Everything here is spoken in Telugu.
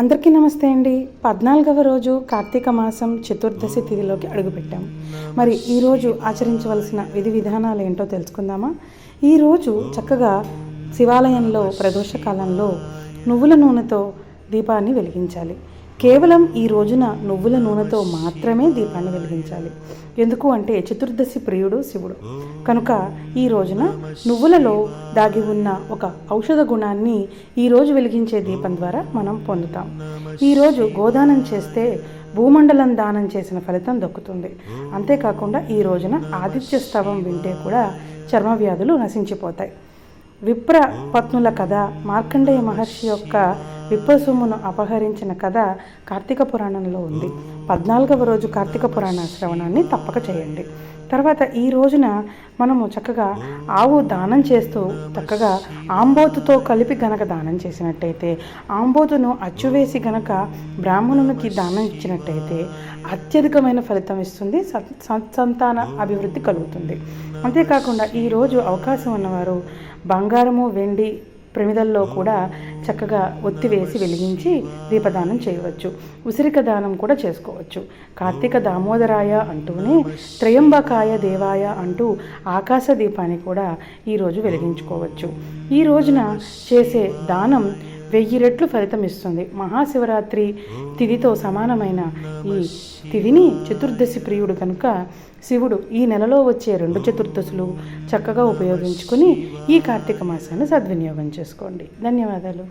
అందరికీ నమస్తే అండి. పద్నాలుగవ రోజు కార్తీక మాసం చతుర్దశి తిథిలోకి అడుగుపెట్టాం. మరి ఈరోజు ఆచరించవలసిన విధి విధానాలు ఏంటో తెలుసుకుందామా? ఈరోజు చక్కగా శివాలయంలో ప్రదోష కాలంలో నువ్వుల నూనెతో దీపాన్ని వెలిగించాలి. కేవలం ఈ రోజున నువ్వుల నూనెతో మాత్రమే దీపాన్ని వెలిగించాలి. ఎందుకు అంటే చతుర్దశి ప్రియుడు శివుడు. కనుక ఈ రోజున నువ్వులలో దాగి ఉన్న ఒక ఔషధ గుణాన్ని ఈరోజు వెలిగించే దీపం ద్వారా మనం పొందుతాం. ఈరోజు గోదానం చేస్తే భూమండలం దానం చేసిన ఫలితం దక్కుతుంది. అంతేకాకుండా ఈ రోజున ఆదిత్య స్తవం వింటే కూడా చర్మ వ్యాధులు నశించిపోతాయి. విప్ర పత్నుల కథ మార్కండేయ మహర్షి యొక్క విప్రసొమ్మును అపహరించిన కథ కార్తీక పురాణంలో ఉంది. పద్నాలుగవ రోజు కార్తీక పురాణ శ్రవణాన్ని తప్పక చేయండి. తర్వాత ఈ రోజున మనము చక్కగా ఆవు దానం చేస్తూ చక్కగా ఆంబోతుతో కలిపి గనక దానం చేసినట్టయితే ఆంబోతును అచ్చువేసి గనక బ్రాహ్మణునికి దానం ఇచ్చినట్టయితే అత్యధికమైన ఫలితం ఇస్తుంది సత్ సత్ సంతాన అభివృద్ధి కలుగుతుంది. అంతేకాకుండా ఈరోజు అవకాశం ఉన్నవారు బంగారము వెండి ప్రమిదల్లో కూడా చక్కగా ఒత్తివేసి వెలిగించి దీపదానం చేయవచ్చు. ఉసిరిక దానం కూడా చేసుకోవచ్చు. కార్తీక దామోదరాయ అంటూనే త్రయంబకాయ దేవాయ అంటూ ఆకాశ దీపాన్ని కూడా ఈరోజు వెలిగించుకోవచ్చు. ఈ రోజున చేసే దానం వెయ్యి రెట్లు ఫలితం ఇస్తుంది. మహాశివరాత్రి తిథితో సమానమైన ఈ తిథిని చతుర్దశి ప్రియుడు కనుక శివుడు ఈ నెలలో వచ్చే రెండు చతుర్దశులు చక్కగా ఉపయోగించుకొని ఈ కార్తీక మాసాన్ని సద్వినియోగం చేసుకోండి. ధన్యవాదాలు.